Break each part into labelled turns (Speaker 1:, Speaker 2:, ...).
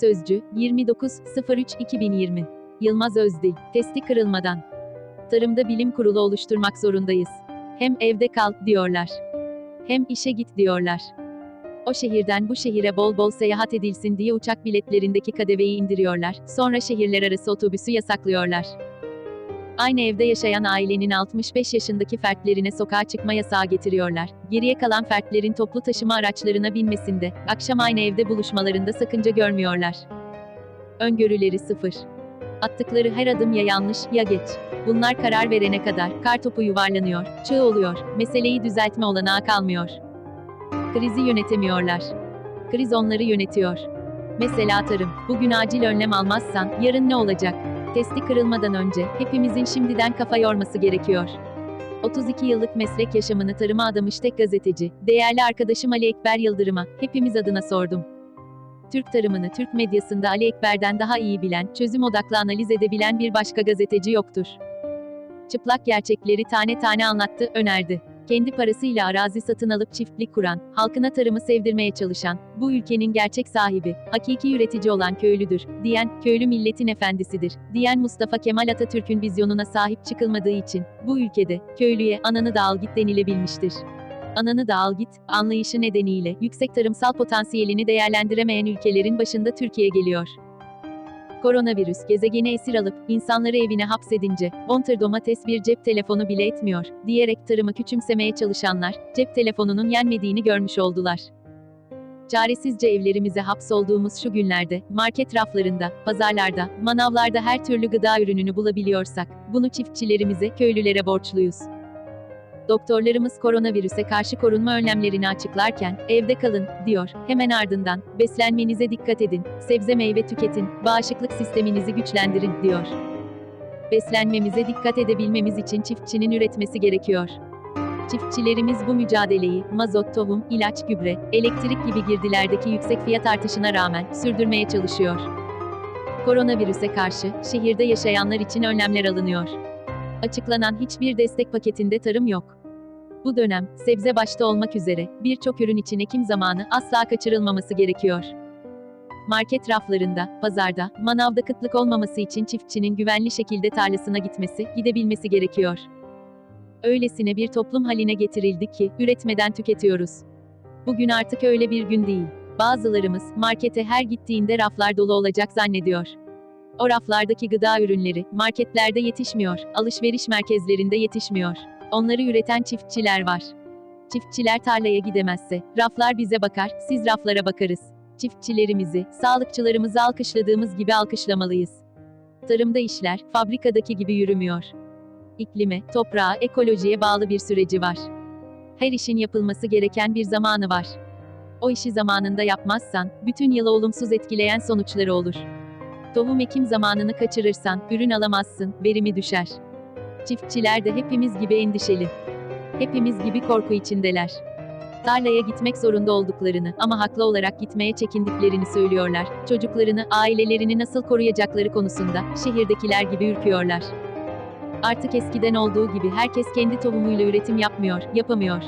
Speaker 1: Sözcü, 29.03.2020. Yılmaz Özdil, testi kırılmadan. Tarımda bilim kurulu oluşturmak zorundayız. Hem evde kal, diyorlar. Hem işe git diyorlar. O şehirden bu şehire bol bol seyahat edilsin diye uçak biletlerindeki kadeveyi indiriyorlar, sonra şehirler arası otobüsü yasaklıyorlar. Aynı evde yaşayan ailenin 65 yaşındaki fertlerine sokağa çıkma yasağı getiriyorlar. Geriye kalan fertlerin toplu taşıma araçlarına binmesinde, akşam aynı evde buluşmalarında sakınca görmüyorlar. Öngörüleri sıfır. Attıkları her adım ya yanlış, ya geç. Bunlar karar verene kadar, kar topu yuvarlanıyor, çığ oluyor, meseleyi düzeltme olanağı kalmıyor. Krizi yönetemiyorlar. Kriz onları yönetiyor. Mesela tarım. Bugün acil önlem almazsan, yarın ne olacak? Testi kırılmadan önce, hepimizin şimdiden kafa yorması gerekiyor. 32 yıllık meslek yaşamını tarıma adamış tek gazeteci, değerli arkadaşım Ali Ekber Yıldırım'a, hepimiz adına sordum. Türk tarımını Türk medyasında Ali Ekber'den daha iyi bilen, çözüm odaklı analiz edebilen bir başka gazeteci yoktur. Çıplak gerçekleri tane tane anlattı, önerdi. Kendi parasıyla arazi satın alıp çiftlik kuran, halkına tarımı sevdirmeye çalışan, bu ülkenin gerçek sahibi, hakiki üretici olan köylüdür, diyen, köylü milletin efendisidir, diyen Mustafa Kemal Atatürk'ün vizyonuna sahip çıkılmadığı için, bu ülkede, köylüye, ananı da al git denilebilmiştir. Ananı da al git, anlayışı nedeniyle, yüksek tarımsal potansiyelini değerlendiremeyen ülkelerin başında Türkiye geliyor. Koronavirüs gezegeni esir alıp insanları evine hapsedince Bonter domates bir cep telefonu bile etmiyor diyerek tarımı küçümsemeye çalışanlar cep telefonunun yenmediğini görmüş oldular. Çaresizce evlerimize hapsolduğumuz şu günlerde market raflarında, pazarlarda, manavlarda her türlü gıda ürününü bulabiliyorsak bunu çiftçilerimize, köylülere borçluyuz. Doktorlarımız koronavirüse karşı korunma önlemlerini açıklarken, evde kalın, diyor. Hemen ardından, beslenmenize dikkat edin, sebze meyve tüketin, bağışıklık sisteminizi güçlendirin, diyor. Beslenmemize dikkat edebilmemiz için çiftçinin üretmesi gerekiyor. Çiftçilerimiz bu mücadeleyi, mazot, tohum, ilaç, gübre, elektrik gibi girdilerdeki yüksek fiyat artışına rağmen, sürdürmeye çalışıyor. Koronavirüse karşı, şehirde yaşayanlar için önlemler alınıyor. Açıklanan hiçbir destek paketinde tarım yok. Bu dönem, sebze başta olmak üzere, birçok ürün için ekim zamanı asla kaçırılmaması gerekiyor. Market raflarında, pazarda, manavda kıtlık olmaması için çiftçinin güvenli şekilde tarlasına gitmesi, gidebilmesi gerekiyor. Öylesine bir toplum haline getirildik ki, üretmeden tüketiyoruz. Bugün artık öyle bir gün değil. Bazılarımız, markete her gittiğinde raflar dolu olacak zannediyor. O raflardaki gıda ürünleri, marketlerde yetişmiyor, alışveriş merkezlerinde yetişmiyor. Onları üreten çiftçiler var. Çiftçiler tarlaya gidemezse, raflar bize bakar, siz raflara bakarız. Çiftçilerimizi, sağlıkçılarımızı alkışladığımız gibi alkışlamalıyız. Tarımda işler, fabrikadaki gibi yürümüyor. İklime, toprağa, ekolojiye bağlı bir süreci var. Her işin yapılması gereken bir zamanı var. O işi zamanında yapmazsan, bütün yılı olumsuz etkileyen sonuçları olur. Tohum ekim zamanını kaçırırsan, ürün alamazsın, verimi düşer. Çiftçiler de hepimiz gibi endişeli. Hepimiz gibi korku içindeler. Tarlaya gitmek zorunda olduklarını ama haklı olarak gitmeye çekindiklerini söylüyorlar. Çocuklarını, ailelerini nasıl koruyacakları konusunda şehirdekiler gibi ürküyorlar. Artık eskiden olduğu gibi herkes kendi tohumuyla üretim yapmıyor, yapamıyor.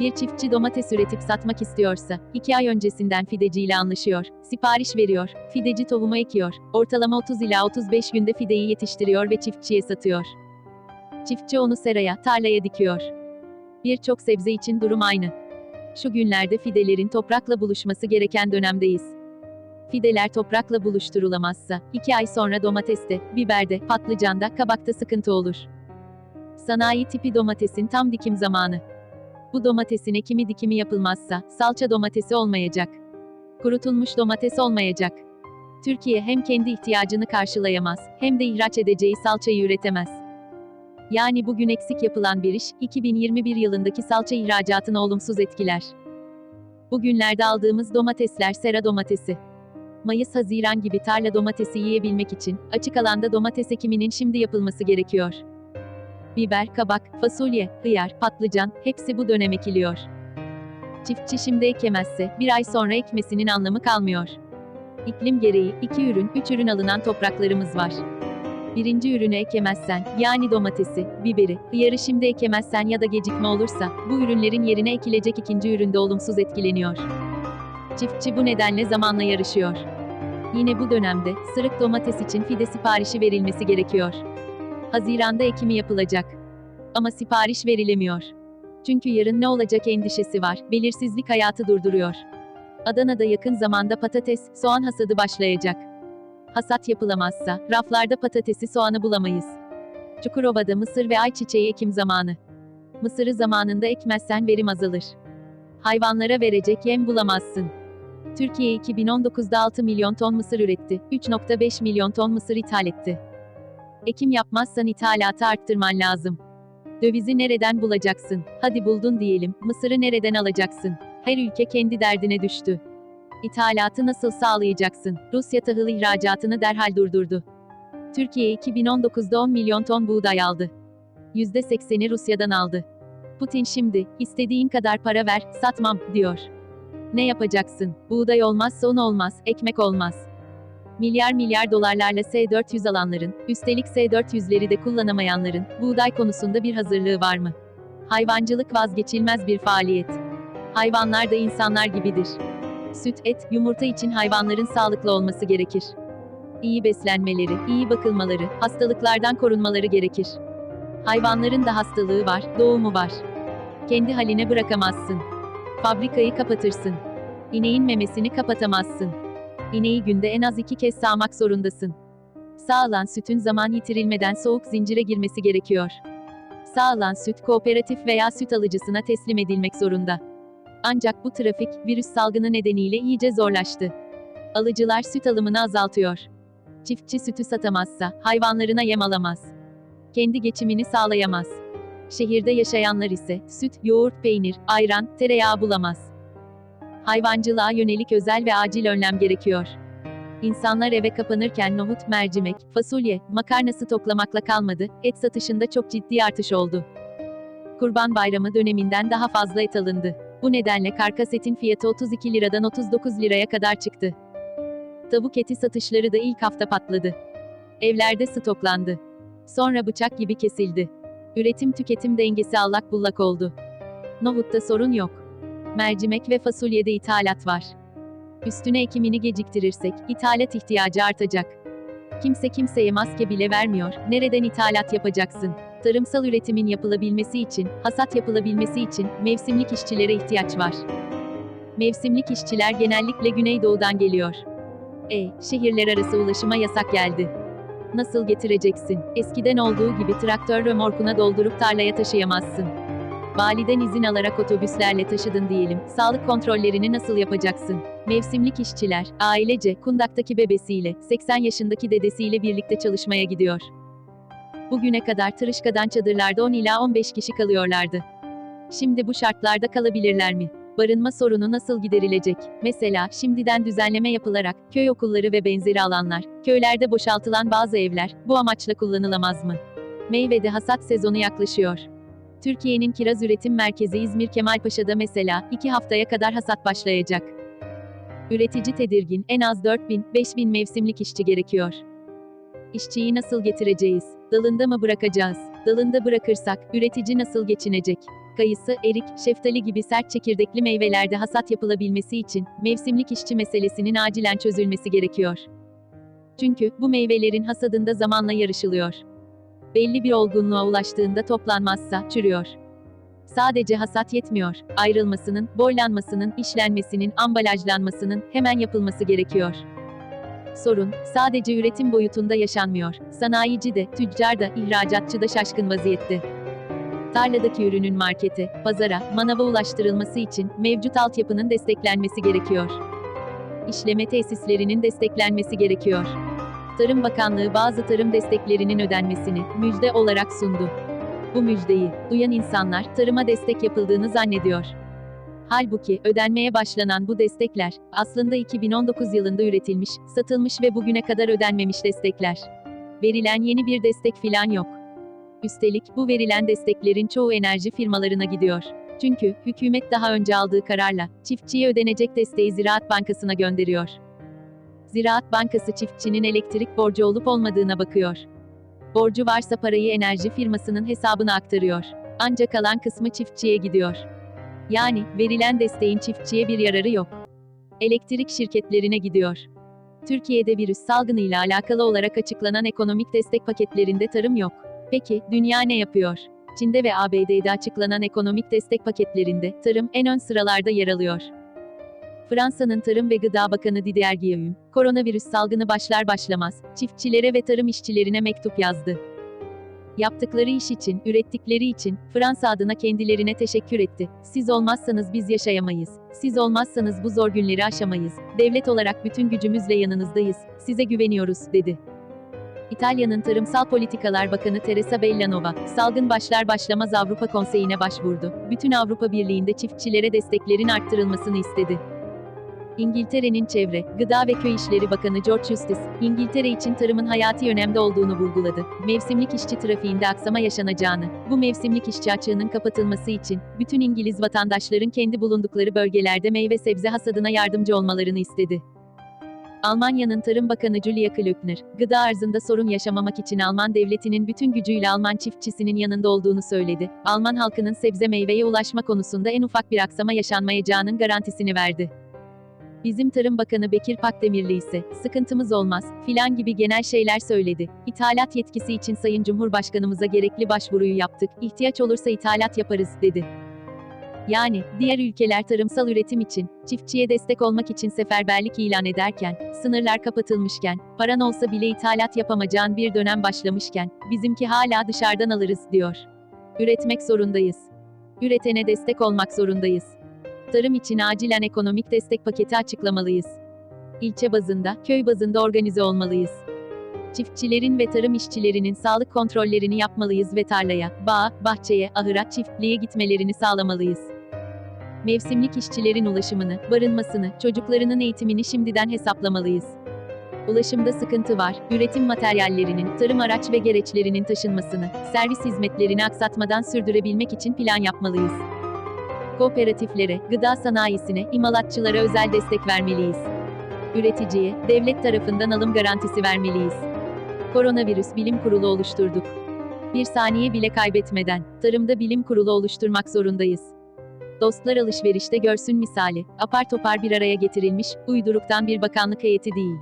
Speaker 1: Bir çiftçi domates üretip satmak istiyorsa, iki ay öncesinden fideciyle anlaşıyor, sipariş veriyor, fideci tohumu ekiyor, ortalama 30 ila 35 günde fideyi yetiştiriyor ve çiftçiye satıyor. Çiftçi onu seraya, tarlaya dikiyor. Birçok sebze için durum aynı. Şu günlerde fidelerin toprakla buluşması gereken dönemdeyiz. Fideler toprakla buluşturulamazsa, iki ay sonra domateste, biberde, patlıcanda, kabakta sıkıntı olur. Sanayi tipi domatesin tam dikim zamanı. Bu domatesin ekimi dikimi yapılmazsa, salça domatesi olmayacak. Kurutulmuş domates olmayacak. Türkiye hem kendi ihtiyacını karşılayamaz, hem de ihraç edeceği salçayı üretemez. Yani bugün eksik yapılan bir iş, 2021 yılındaki salça ihracatını olumsuz etkiler. Bugünlerde aldığımız domatesler sera domatesi. Mayıs-Haziran gibi tarla domatesi yiyebilmek için, açık alanda domates ekiminin şimdi yapılması gerekiyor. Biber, kabak, fasulye, hıyar, patlıcan, hepsi bu dönem ekiliyor. Çiftçi şimdi ekemezse, bir ay sonra ekmesinin anlamı kalmıyor. İklim gereği, iki ürün, üç ürün alınan topraklarımız var. Birinci ürünü ekemezsen, yani domatesi, biberi, hıyarı şimdi ekemezsen ya da gecikme olursa, bu ürünlerin yerine ekilecek ikinci üründe olumsuz etkileniyor. Çiftçi bu nedenle zamanla yarışıyor. Yine bu dönemde sırık domates için fide siparişi verilmesi gerekiyor. Haziranda ekimi yapılacak. Ama sipariş verilemiyor. Çünkü yarın ne olacak endişesi var. Belirsizlik hayatı durduruyor. Adana'da yakın zamanda patates, soğan hasadı başlayacak. Hasat yapılamazsa raflarda patatesi, soğanı bulamayız. Çukurova'da mısır ve ayçiçeği ekim zamanı. Mısırı zamanında ekmezsen verim azalır. Hayvanlara verecek yem bulamazsın. Türkiye 2019'da 6 milyon ton mısır üretti, 3.5 milyon ton mısır ithal etti. Ekim yapmazsan ithalatı arttırman lazım. Dövizi nereden bulacaksın? Hadi buldun diyelim, mısırı nereden alacaksın? Her ülke kendi derdine düştü. İthalatı nasıl sağlayacaksın? Rusya tahıl ihracatını derhal durdurdu. Türkiye 2019'da 10 milyon ton buğday aldı. %80'i Rusya'dan aldı. Putin şimdi, istediğin kadar para ver, satmam, diyor. Ne yapacaksın? Buğday olmazsa un olmaz, ekmek olmaz. Milyar milyar dolarlarla S-400 alanların, üstelik S-400'leri de kullanamayanların, buğday konusunda bir hazırlığı var mı? Hayvancılık vazgeçilmez bir faaliyet. Hayvanlar da insanlar gibidir. Süt, et, yumurta için hayvanların sağlıklı olması gerekir. İyi beslenmeleri, iyi bakılmaları, hastalıklardan korunmaları gerekir. Hayvanların da hastalığı var, doğumu var. Kendi haline bırakamazsın. Fabrikayı kapatırsın. İneğin memesini kapatamazsın. İneği günde en az iki kez sağmak zorundasın. Sağılan sütün zaman yitirilmeden soğuk zincire girmesi gerekiyor. Sağılan süt kooperatif veya süt alıcısına teslim edilmek zorunda. Ancak bu trafik, virüs salgını nedeniyle iyice zorlaştı. Alıcılar süt alımını azaltıyor. Çiftçi sütü satamazsa, hayvanlarına yem alamaz. Kendi geçimini sağlayamaz. Şehirde yaşayanlar ise, süt, yoğurt, peynir, ayran, tereyağı bulamaz. Hayvancılığa yönelik özel ve acil önlem gerekiyor. İnsanlar eve kapanırken nohut, mercimek, fasulye, makarna stoklamakla kalmadı, et satışında çok ciddi artış oldu. Kurban Bayramı döneminden daha fazla et alındı. Bu nedenle karkas etin fiyatı 32 liradan 39 liraya kadar çıktı. Tavuk eti satışları da ilk hafta patladı. Evlerde stoklandı. Sonra bıçak gibi kesildi. Üretim tüketim dengesi allak bullak oldu. Nohutta sorun yok. Mercimek ve fasulyede ithalat var. Üstüne ekimini geciktirirsek, ithalat ihtiyacı artacak. Kimse kimseye maske bile vermiyor, nereden ithalat yapacaksın? Tarımsal üretimin yapılabilmesi için, hasat yapılabilmesi için, mevsimlik işçilere ihtiyaç var. Mevsimlik işçiler genellikle Güneydoğu'dan geliyor. E, şehirler arası ulaşıma yasak geldi. Nasıl getireceksin? Eskiden olduğu gibi traktör römorkuna doldurup tarlaya taşıyamazsın. Validen izin alarak otobüslerle taşıdın diyelim. Sağlık kontrollerini nasıl yapacaksın? Mevsimlik işçiler, ailece, kundaktaki bebesiyle, 80 yaşındaki dedesiyle birlikte çalışmaya gidiyor. Bugüne kadar tırışkadan çadırlarda 10 ila 15 kişi kalıyorlardı. Şimdi bu şartlarda kalabilirler mi? Barınma sorunu nasıl giderilecek? Mesela, şimdiden düzenleme yapılarak, köy okulları ve benzeri alanlar, köylerde boşaltılan bazı evler, bu amaçla kullanılamaz mı? Meyvede hasat sezonu yaklaşıyor. Türkiye'nin kiraz üretim merkezi İzmir Kemalpaşa'da mesela, iki haftaya kadar hasat başlayacak. Üretici tedirgin, en az 4000-5000 mevsimlik işçi gerekiyor. İşçiyi nasıl getireceğiz? Dalında mı bırakacağız? Dalında bırakırsak, üretici nasıl geçinecek? Kayısı, erik, şeftali gibi sert çekirdekli meyvelerde hasat yapılabilmesi için, mevsimlik işçi meselesinin acilen çözülmesi gerekiyor. Çünkü, bu meyvelerin hasadında zamanla yarışılıyor. Belli bir olgunluğa ulaştığında toplanmazsa, çürüyor. Sadece hasat yetmiyor, ayrılmasının, boylanmasının, işlenmesinin, ambalajlanmasının, hemen yapılması gerekiyor. Sorun, sadece üretim boyutunda yaşanmıyor. Sanayici de, tüccar da, ihracatçı da şaşkın vaziyette. Tarladaki ürünün markete, pazara, manava ulaştırılması için mevcut altyapının desteklenmesi gerekiyor. İşleme tesislerinin desteklenmesi gerekiyor. Tarım Bakanlığı bazı tarım desteklerinin ödenmesini müjde olarak sundu. Bu müjdeyi duyan insanlar tarıma destek yapıldığını zannediyor. Halbuki ödenmeye başlanan bu destekler aslında 2019 yılında üretilmiş, satılmış ve bugüne kadar ödenmemiş destekler. Verilen yeni bir destek filan yok. Üstelik bu verilen desteklerin çoğu enerji firmalarına gidiyor. Çünkü hükümet daha önce aldığı kararla çiftçiye ödenecek desteği Ziraat Bankası'na gönderiyor. Ziraat Bankası çiftçinin elektrik borcu olup olmadığına bakıyor. Borcu varsa parayı enerji firmasının hesabına aktarıyor. Ancak kalan kısmı çiftçiye gidiyor. Yani verilen desteğin çiftçiye bir yararı yok. Elektrik şirketlerine gidiyor. Türkiye'de virüs salgınıyla alakalı olarak açıklanan ekonomik destek paketlerinde tarım yok. Peki, dünya ne yapıyor? Çin'de ve ABD'de açıklanan ekonomik destek paketlerinde tarım en ön sıralarda yer alıyor. Fransa'nın Tarım ve Gıda Bakanı Didier Guillaume, koronavirüs salgını başlar başlamaz, çiftçilere ve tarım işçilerine mektup yazdı. Yaptıkları iş için, ürettikleri için, Fransa adına kendilerine teşekkür etti. Siz olmazsanız biz yaşayamayız. Siz olmazsanız bu zor günleri aşamayız. Devlet olarak bütün gücümüzle yanınızdayız. Size güveniyoruz, dedi. İtalya'nın Tarımsal Politikalar Bakanı Teresa Bellanova, salgın başlar başlamaz Avrupa Konseyi'ne başvurdu. Bütün Avrupa Birliği'nde çiftçilere desteklerin arttırılmasını istedi. İngiltere'nin Çevre, Gıda ve Köy İşleri Bakanı George Eustace, İngiltere için tarımın hayati önemde olduğunu vurguladı. Mevsimlik işçi trafiğinde aksama yaşanacağını, bu mevsimlik işçi açığının kapatılması için, bütün İngiliz vatandaşların kendi bulundukları bölgelerde meyve sebze hasadına yardımcı olmalarını istedi. Almanya'nın Tarım Bakanı Julia Klöckner, gıda arzında sorun yaşamamak için Alman devletinin bütün gücüyle Alman çiftçisinin yanında olduğunu söyledi. Alman halkının sebze meyveye ulaşma konusunda en ufak bir aksama yaşanmayacağının garantisini verdi. Bizim Tarım Bakanı Bekir Pakdemirli ise, sıkıntımız olmaz, filan gibi genel şeyler söyledi. İthalat yetkisi için Sayın Cumhurbaşkanımıza gerekli başvuruyu yaptık, ihtiyaç olursa ithalat yaparız, dedi. Yani, diğer ülkeler tarımsal üretim için, çiftçiye destek olmak için seferberlik ilan ederken, sınırlar kapatılmışken, paran olsa bile ithalat yapamayacağın bir dönem başlamışken, bizimki hala dışarıdan alırız, diyor. Üretmek zorundayız. Üretene destek olmak zorundayız. Tarım için acilen ekonomik destek paketi açıklamalıyız. İlçe bazında, köy bazında organize olmalıyız. Çiftçilerin ve tarım işçilerinin sağlık kontrollerini yapmalıyız ve tarlaya, bağa, bahçeye, ahıra, çiftliğe gitmelerini sağlamalıyız. Mevsimlik işçilerin ulaşımını, barınmasını, çocuklarının eğitimini şimdiden hesaplamalıyız. Ulaşımda sıkıntı var, üretim materyallerinin, tarım araç ve gereçlerinin taşınmasını, servis hizmetlerini aksatmadan sürdürebilmek için plan yapmalıyız. Kooperatiflere, gıda sanayisine, imalatçılara özel destek vermeliyiz. Üreticiye, devlet tarafından alım garantisi vermeliyiz. Koronavirüs Bilim Kurulu oluşturduk. Bir saniye bile kaybetmeden, tarımda bilim kurulu oluşturmak zorundayız. Dostlar alışverişte görsün misali, apar topar bir araya getirilmiş, uyduruktan bir bakanlık heyeti değil.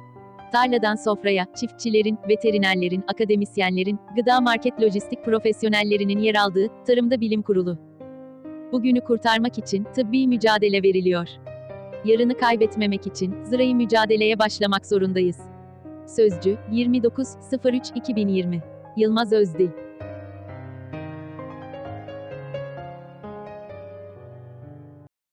Speaker 1: Tarladan sofraya, çiftçilerin, veterinerlerin, akademisyenlerin, gıda market lojistik profesyonellerinin yer aldığı, Tarımda Bilim Kurulu. Bugünü kurtarmak için tıbbi mücadele veriliyor. Yarını kaybetmemek için zırayı mücadeleye başlamak zorundayız. Sözcü 29.03.2020 Yılmaz Özdil